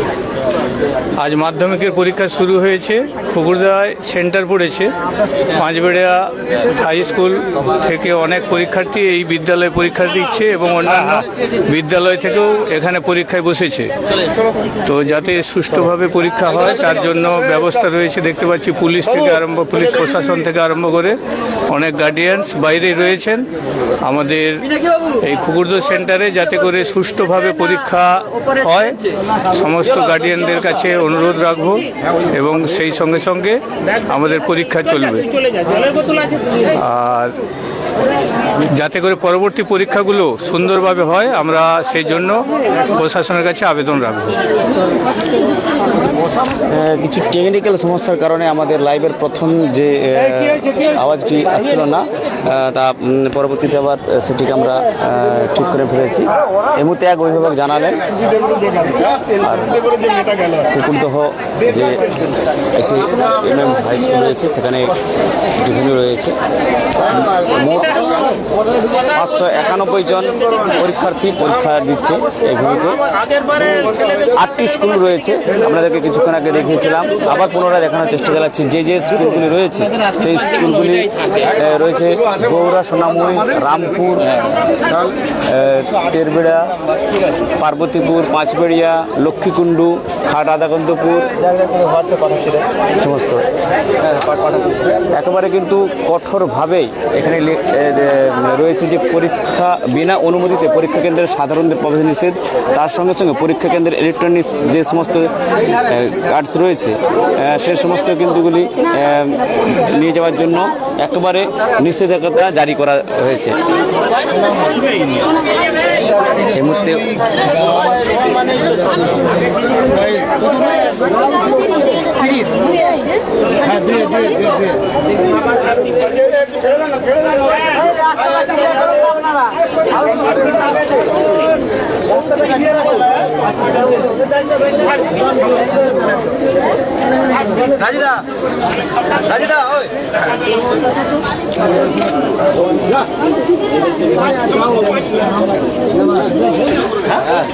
Thank you. আজ মাধ্যমিকের পরীক্ষা শুরু হয়েছে খুকুরদায় সেন্টার পড়েছে, পাঁচবেড়িয়া হাই স্কুল থেকে অনেক পরীক্ষার্থী এই বিদ্যালয়ে পরীক্ষা দিচ্ছে এবং অন্যান্য বিদ্যালয় থেকেও এখানে পরীক্ষায় বসেছে। তো যাতে সুষ্ঠুভাবে পরীক্ষা হয়, তার জন্য ব্যবস্থা রয়েছে। দেখতে পাচ্ছি পুলিশ থেকে আরম্ভ, পুলিশ প্রশাসন থেকে আরম্ভ করে অনেক গার্ডিয়ানস বাইরে রয়েছেন। আমাদের এই খুকুরদো সেন্টারে যাতে করে সুষ্ঠুভাবে পরীক্ষা হয়, সমস্ত গার্ডিয়ানদের কাছে অনুরোধ রাখব এবং সেই সঙ্গে সঙ্গে আমাদের পরীক্ষা চলবে। আর যাতে করে পরবর্তী পরীক্ষাগুলো সুন্দরভাবে হয়, আমরা সেই জন্য প্রশাসনের কাছে আবেদন রাখব। কিছু টেকনিক্যাল সমস্যার কারণে আমাদের লাইভের প্রথম যে আওয়াজটি আসছিল না? তা পরবর্তীতে আবার সেটিকে আমরা ঠিক করে ফেলেছি। এই মুহূর্তে এক অভিভাবক জানালেন, আর কুকুরদহ যে এসি এম হাই স্কুল রয়েছে, সেখানে বিভিন্ন রয়েছে। মোট পাঁচশো একানব্বই জন পরীক্ষার্থী পরীক্ষা দিচ্ছে এই ভূমিতে। আটটি স্কুল রয়েছে, আপনাদেরকে কিছুক্ষণ আগে দেখিয়েছিলাম। আবার পুনরায় দেখানোর চেষ্টা চালাচ্ছি। যে যে স্কুলগুলি রয়েছে, সেই স্কুলগুলি রয়েছে গৌরা সোনামুই রামপুর তেরবেড়া পার্বতীপুর পাঁচবেড়িয়া লক্ষ্মীকুণ্ডু খাট আদাগন্তপুর সমস্ত। একেবারে কিন্তু কঠোরভাবেই এখানে রয়েছে যে পরীক্ষা, বিনা অনুমতিতে পরীক্ষা কেন্দ্রের সাধারণদের প্রবেশ নিষেধ। তার সঙ্গে সঙ্গে পরীক্ষা কেন্দ্রের ইলেকট্রনিক্স যে সমস্ত কার্ডস রয়েছে সে সমস্ত কিন্তুগুলি নিয়ে যাওয়ার জন্য একেবারে নিষেধাজ্ঞা জারি করা হয়েছে। এই মুহূর্তে রাজিদা রাজিদা ওই। হ্যাঁ?